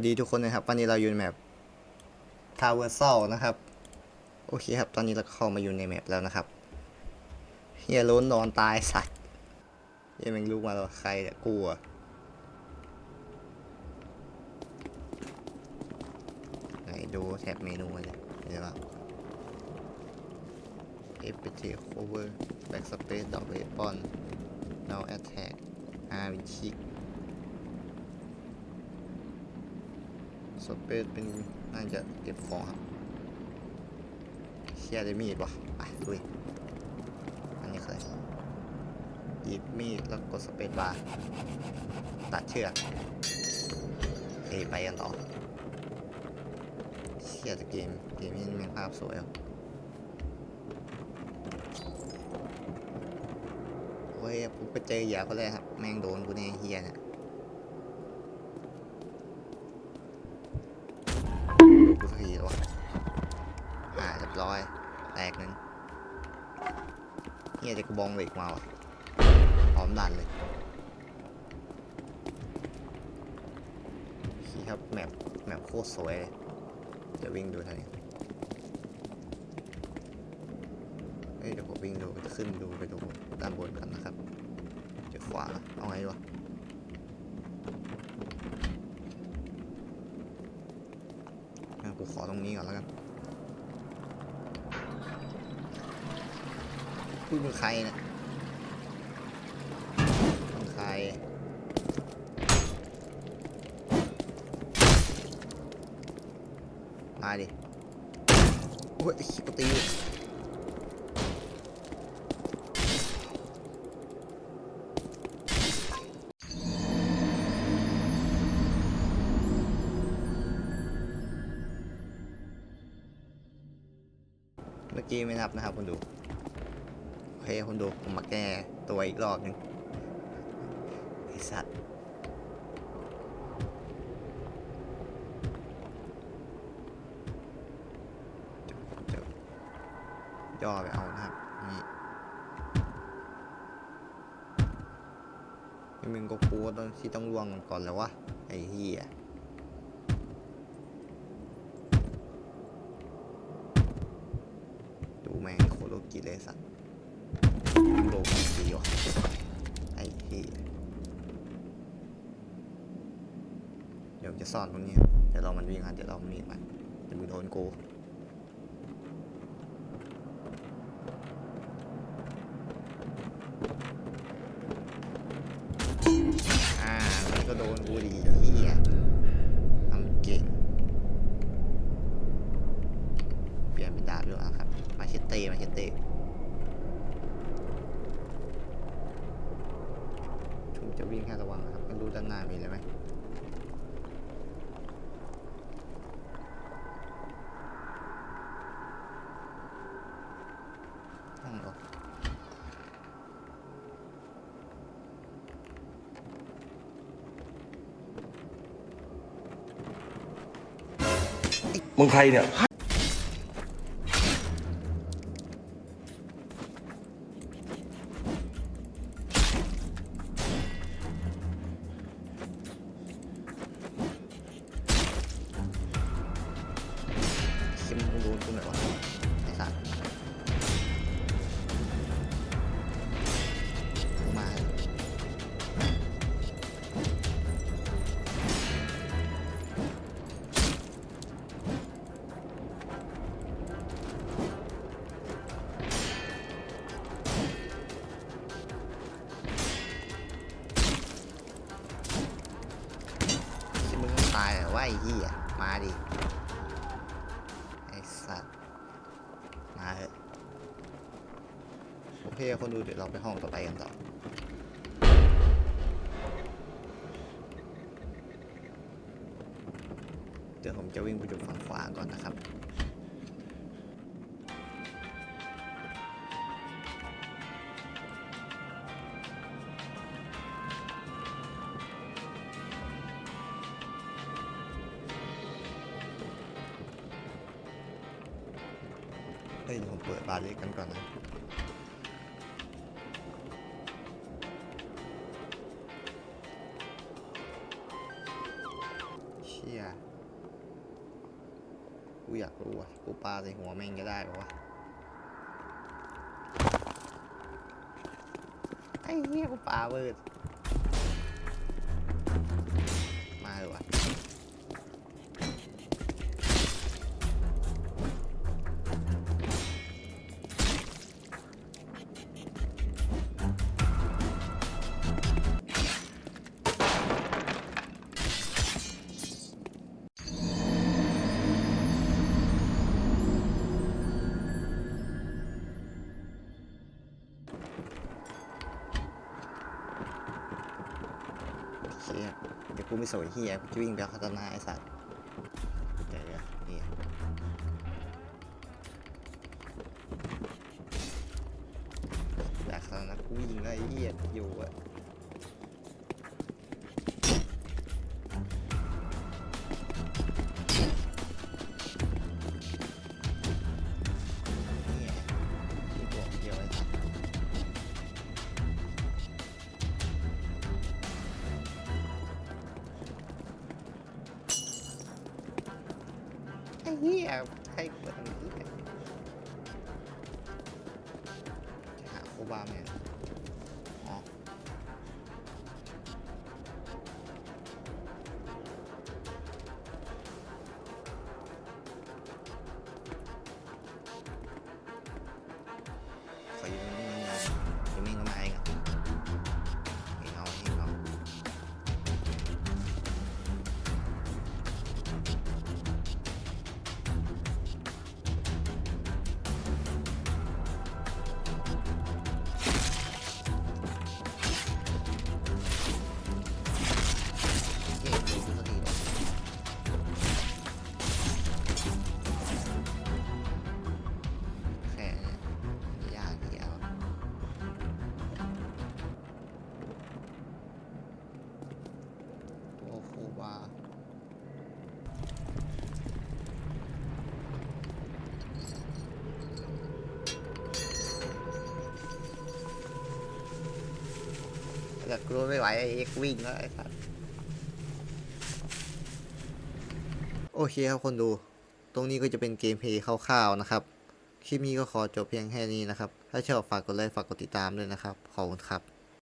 วัสดีทุกคนนะครับวันนี้เราอยู่ในแมปทาวเวอร์ซอลนะครับ โอเคครับ ตอนนี้เราก็เข้ามาอยู่ในแมปแล้วนะครับเฮียล้นนอนตายสัตว์เฮียแม่งลูกมาแล้วใครเนี่ยกูอะไหนดูแท็บเมนูเลยเดี๋ยวว่า FPT cover backspace dog weapon now attack R win kick สเปซเป็นน่าจะเก็บของครับเชียร์ได้มีดวะไปดุยอันนี้เคยหยิบมีดแล้วกดสเปซบาร์ตัดเชือกเอไปกันต่อเชียร์แต่เกมเกมนี้แม่งภาพสวยอะโอ้ยผมไปเจอเหยื่อเขาเลยครับ แม่งโดนกูแน่เฮียเนี่ย ดูกู สักทีแล้ววะอ่าเรียบร้อย แตกหนึ่งเฮียจะกระบองเหล็กมาวะพร้อมดันเลยขี่ครับแมปแมปโคตรสวยเลยเดี๋ยววิ่งดูทางนี้เฮ้ยเดี๋ยวผมวิ่งดูจะขึ้นดูไปดูด้านบนกันนะครับจะขวาละเอาไงวะ อะกู ขอตรงนี้ก่อนแล้วกันพูดเป็นใครเนี่ยเป็นใครมาดิโอ้ยขี้ปตี กี้ไม่นับนะครับคุณดูโอเคคุณดูผมมาแก้ตัวอีกรอบหนึงไอสัตว์ย่อไปเอานะครับนี่นี่มึงก็กลัวตอนที่ต้องล่วงก่อนแล้ววะไอ้เหี้ยดูแม่งโคโล กิเลยสัตว์โลกีวะไอ้เหี้ยเดี๋ยวจะซ่อนตรงนี้เดี๋ยวเรามันวิ่งกันเดี๋ยวเรามีดมันเดี๋ยวมึงโดนกูอ่ามันก็โดนกูดีเฮียทำเก่ง เปลี่ยนเป็นดาบด้วยครับ มา เชตเต้มาเชตเต้ชุมจะวิ่งแค่ระวังนะครับไม่รู้ด้านหน้ามีอะไรไหมห้องเหรอมึงใครเนี่ย โอเคคนดูเดี๋ยวเราไปห้องต่อไปกันต่อเดี๋ยวผมจะวิ่งไปจุดฝั่งขวาก่อนนะครับเฮ้ยผมเปิดบาร์เล็กกันก่อนนะ กูอยากรู้อะกูปาใส่หัวแม่งจะได้ปะวะไอ้เหี้ยกูปาเบิดมาเลยวะ กูไม่สวยเฮียกูจะวิ่งไปเอาคาตานาไอ้สัตว์เดี๋ยวๆเฮียอยากคาตานากูวิ่งไอ้เฮียอยู่อะ ไอ้เหี้ยใครเปิดอันนี้เนี่ยจะหาโคบาไหมเนี่ ตัวคูบาแต่กลัวไม่ไหวไอ้เอ็กวิ่งแล้วไอ้สัสโอเคครับคนดู ตรงนี้ก็จะเป็นเกมเพลย์คร่าวๆนะครับ คลิปนี้ก็ขอจบเพียงแค่นี้นะครับ ถ้าชอบฝากกดไลค์ฝากกดติดตามด้วยนะครับ ขอบคุณครับ